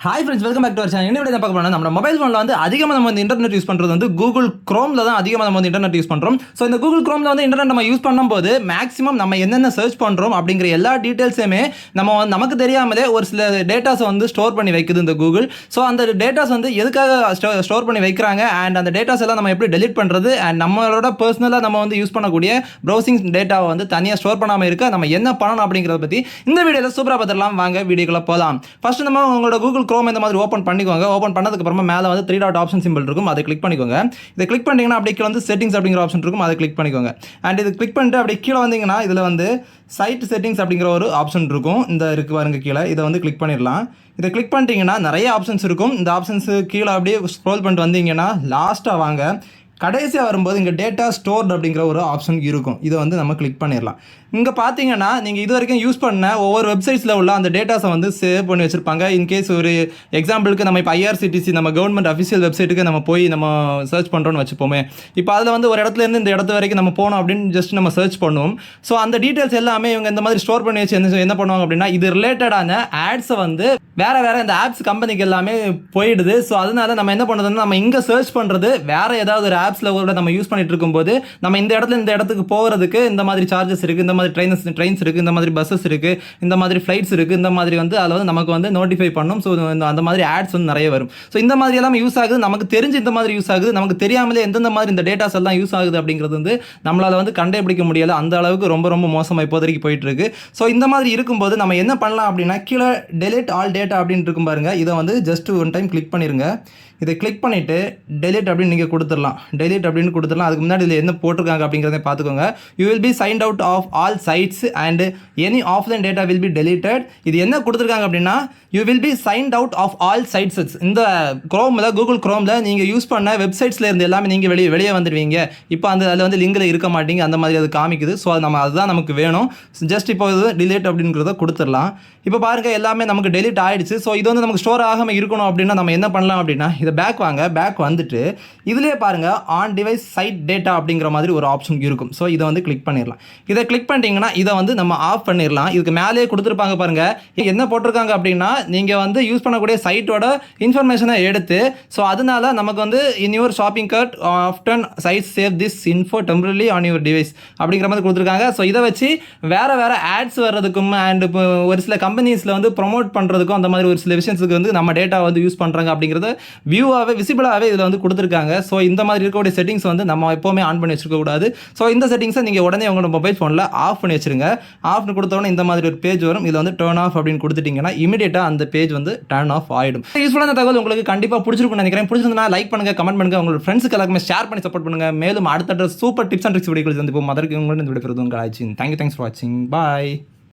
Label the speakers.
Speaker 1: Hi friends welcome back to channel என்ன பார்க்க போனால் நம்ம மொபைல் ஃபோனில் வந்து அதிகமாக நம்ம வந்து இன்டர்நெட் யூஸ் பண்ணுறது வந்து கூகுள் க்ரோமில் தான் அதிகமாக நம்ம வந்து இன்டர்நெட் யூஸ் பண்ணுறோம் ஸோ இந்த கூகுள் க்ரோமில் வந்து இன்டர்நெட் நம்ம யூஸ் பண்ணும்போது மேக்ஸிமம் நம்ம என்னென்ன சர்ச் பண்ணுறோம் அப்படிங்கிற எல்லா டீட்டெயில்ஸுமே நம்ம நமக்கு தெரியாமலே ஒரு சில டேட்டாஸை வந்து ஸ்டோர் பண்ணி வைக்குது இந்த கூகுள் ஸோ அந்த டேட்டாஸ் வந்து எதுக்காக ஸ்டோர் பண்ணி வைக்கிறாங்க? அண்ட் அந்த டேட்டாஸ் எல்லாம் நம்ம எப்படி டெலிட் பண்ணுறது அண்ட் நம்மளோட பர்சனலாக நம்ம வந்து யூஸ் பண்ணக்கூடிய ப்ரௌசிங் டேட்டாவை வந்து தனியாக ஸ்டோர் பண்ணாமல் இருக்க நம்ம என்ன பண்ணணும் அப்படிங்கிறத பற்றி இந்த வீடியோவில் சூப்பராக பார்த்துடலாம். வாங்க வீடியோக்குள்ளே போகலாம் ஃபஸ்ட்டு நம்ம உங்களோட கூகுள் க்ரோம் இந்த மாதிரி ஓப்பன் பண்ணிக்கோங்க. ஓப்பன் பண்ணதுக்கப்புறமா மேலே வந்து த்ரீ டாட் ஆப்ஷன் சிம்பிள் இருக்கும். அதை கிளிக் பண்ணிக்கோங்க. இதை கிளிக் பண்ணிங்கன்னா அப்படியே கீழே வந்து செட்டிங்ஸ் அப்படிங்கிற ஆப்ஷன் இருக்கும். அதை கிளிக் பண்ணிக்கோங்க. அண்ட் இது கிளிக் பண்ணிட்டு அப்படியே கீழே வந்தீங்கன்னா இதில் வந்து சைட் செட்டிங்ஸ் அப்படிங்கிற ஒரு ஆப்ஷன் இருக்கும். இந்த இருக்கு பாருங்க கீழே. இதை வந்து கிளிக் பண்ணிடலாம். இதை கிளிக் பண்ணிட்டீங்கன்னா நிறைய ஆப்ஷன்ஸ் இருக்கும். இந்த ஆப்ஷன்ஸு கீழே அப்படியே ஸ்க்ரோல் பண்ணிட்டு வந்தீங்கன்னா லாஸ்ட்டாக வாங்க. கடைசியாக வரும்போது இங்கே டேட்டா ஸ்டோர் அப்படிங்கிற ஒரு ஆப்ஷன் இருக்கும். இதை வந்து நம்ம கிளிக் பண்ணிடலாம். இங்கே பார்த்தீங்கன்னா நீங்கள் இது வரைக்கும் யூஸ் பண்ண ஒவ்வொரு வெப்சைட்ஸில் உள்ள அந்த டேட்டாஸை வந்து சேவ் பண்ணி வச்சுருப்பாங்க. இன்கேஸ் ஒரு எக்ஸாம்பிளுக்கு நம்ம இப்போ ஐஆர்சிடிசி நம்ம கவர்மெண்ட் அஃபிஷியல் வெப்சைட்டுக்கு நம்ம போய் நம்ம சர்ச் பண்ணுறோன்னு வச்சுப்போமே. இப்போ அதில் வந்து ஒரு இடத்துல இருந்து இந்த இடத்து வரைக்கும் நம்ம போனோம் அப்படின்னு ஜஸ்ட் நம்ம சர்ச் பண்ணுவோம். ஸோ அந்த டீட்டெயில்ஸ் எல்லாமே இவங்க இந்த மாதிரி ஸ்டோர் பண்ணி வச்சு என்ன என்ன பண்ணுவாங்க அப்படின்னா இது ரிலேட்டடான ஆட்ஸை வந்து வேறு வேறு இந்த ஆப்ஸ் கம்பெனிக்கு எல்லாமே போயிடுது. ஸோ அதனால நம்ம என்ன பண்ணுறதுன்னா நம்ம இங்கே சர்ச் பண்ணுறது வேறு ஏதாவது ஒரு ஆப்ஸில் கூட நம்ம யூஸ் பண்ணிட்டு இருக்கும்போது நம்ம இந்த இடத்துல இந்த இடத்துக்கு போகிறதுக்கு இந்த மாதிரி சார்ஜஸ் இருக்குது இந்த மாதிரி ட்ரெயின்ஸ் ட்ரெயின்ஸ் இருக்குது இந்த மாதிரி பஸ்ஸஸ் இருக்குது இந்த மாதிரி ஃப்ளைட்ஸ் இருக்குது இந்த மாதிரி வந்து அதில் வந்து நமக்கு வந்து நோட்டிஃபை பண்ணும். ஸோ அந்த மாதிரி ஆட்ஸ் வந்து நிறைய வரும். ஸோ இந்த மாதிரி எல்லாம் யூஸ் ஆகுது. நமக்கு தெரிஞ்சு இந்த மாதிரி யூஸ் ஆகுது. நமக்கு தெரியாமலே எந்தெந்த மாதிரி இந்த டேட்டாஸ் எல்லாம் யூஸ் ஆகுது அப்படிங்கிறது வந்து நம்மளால் வந்து கண்டுபிடிக்க முடியல. அந்த அளவுக்கு ரொம்ப ரொம்ப மோசமாக இப்போதைக்கு போயிட்டு இருக்கு. ஸோ இந்த மாதிரி இருக்கும்போது நம்ம என்ன பண்ணலாம் அப்படின்னா கீழே டெலிட் ஆல் டேட்டா அப்படின்னு இருக்கும் பாருங்க. இதை வந்து ஜஸ்ட் ஒன் டைம் கிளிக் பண்ணிடுங்க இதை கிளிக் பண்ணிவிட்டு டெலிட் அப்படின்னு நீங்கள் கொடுத்துடலாம். டெலிட் அப்படின்னு கொடுத்துடலாம். அதுக்கு முன்னாடி இதில் என்ன போட்டிருக்காங்க அப்படிங்கிறத பார்த்துக்கோங்க. You will be signed out of all sites and any offline data will be deleted இது என்ன கொடுத்துருக்காங்க அப்படின்னா you will be signed out of all sites இந்த க்ரோமில் கூகுள் க்ரோமில் நீங்கள் யூஸ் பண்ண வெப்சைட்ஸில் இருந்து எல்லாமே நீங்கள் வெளியே வெளியே வந்துடுவீங்க. இப்போ அந்த அதில் வந்து லிங்கில் இருக்க மாட்டீங்க. அந்த மாதிரி அது காமிக்குது. ஸோ அது நம்ம அதுதான் நமக்கு வேணும். ஜஸ்ட் இப்போ இது டிலீட் அப்படிங்கிறத கொடுத்துடலாம். இப்போ பாருங்கள் எல்லாமே நமக்கு டெலிட் ஆயிடுச்சு. ஸோ இது வந்து நமக்கு ஸ்டோர் ஆகாமல் இருக்கணும் அப்படின்னா நம்ம என்ன பண்ணலாம் அப்படின்னா இதை பேக் வாங்க. பேக் வந்துட்டு இதுலேயே பாருங்கள் ஆன் டிவைஸ் சைட் டேட்டா அப்படிங்கிற மாதிரி ஒரு ஆப்ஷன் இருக்கும். ஸோ இதை வந்து கிளிக் பண்ணிடலாம். இதை கிளிக் பண்ணிட்டீங்கன்னா இதை வந்து நம்ம ஆஃப் பண்ணிடலாம். இதுக்கு மேலேயே கொடுத்துருப்பாங்க பாருங்கள் என்ன போட்டிருக்காங்க அப்படின்னா நீங்கள் வந்து யூஸ் பண்ணக்கூடிய சைட்டோட இன்ஃபர்மேஷனை எடுத்து ஸோ அதனால நமக்கு வந்து in your shopping cart often site save this info temporarily on your device அப்படிங்கிற மாதிரி கொடுத்துருக்காங்க. ஸோ இதை வச்சு வேறு வேறு ஆட்ஸ் வர்றதுக்கும் அண்ட் ஒரு சில கம்பெனிஸில் வந்து ப்ரொமோட் பண்ணுறதுக்கும் அந்த மாதிரி ஒரு சில விஷயத்துக்கு வந்து நம்ம டேட்டா வந்து யூஸ் பண்ணுறாங்க அப்படிங்கிறத வியூவாகவே விசிபிளாகவே இதில் வந்து கொடுத்துருக்காங்க. ஸோ இந்த மாதிரி இருக்கக்கூடிய செட்டிங்ஸ் வந்து நம்ம எப்போவுமே ஆன் பண்ணி வச்சிருக்க கூடாது. ஸோ இந்த செட்டிங்ஸை நீங்கள் உடனே உங்களோட மொபைல் ஃபோனில் ஆஃப் பண்ணி வச்சிருங்க. ஆஃப் கொடுத்தோடனே இந்த மாதிரி ஒரு பேஜ் வரும். இதில் வந்து டேர்ன் ஆஃப் அப்படின்னு கொடுத்துட்டிங்கன்னா இமீடியட்டாக அந்த பேஜ் வந்து டர்ன் ஆஃப் ஆகிடும் யூஸ்ஃபுல்லான தகவல் உங்களுக்கு கண்டிப்பாக பிடிச்சிருக்கும்னு நினைக்கிறேன். பிடிச்சிருந்தா லைக் பண்ணுங்கள் கமெண்ட் பண்ணுங்கள் உங்களோட ஃப்ரெண்ட்ஸுக்கு எல்லாருமே ஷேர் பண்ணி சப்போர்ட் பண்ணுங்கள் மேலும் அடுத்த சூப்பர் டிப்ஸ் அண்ட் ட்ரிக்ஸ் வீடியோக்கள் வந்து இப்போ மதருக்கு உங்களுக்கு இந்த விடைபெறுவது உங்கள் ஆச்சு தேங்க்யூ தேங்க்ஸ் ஃபார் வாட்சிங் பாய்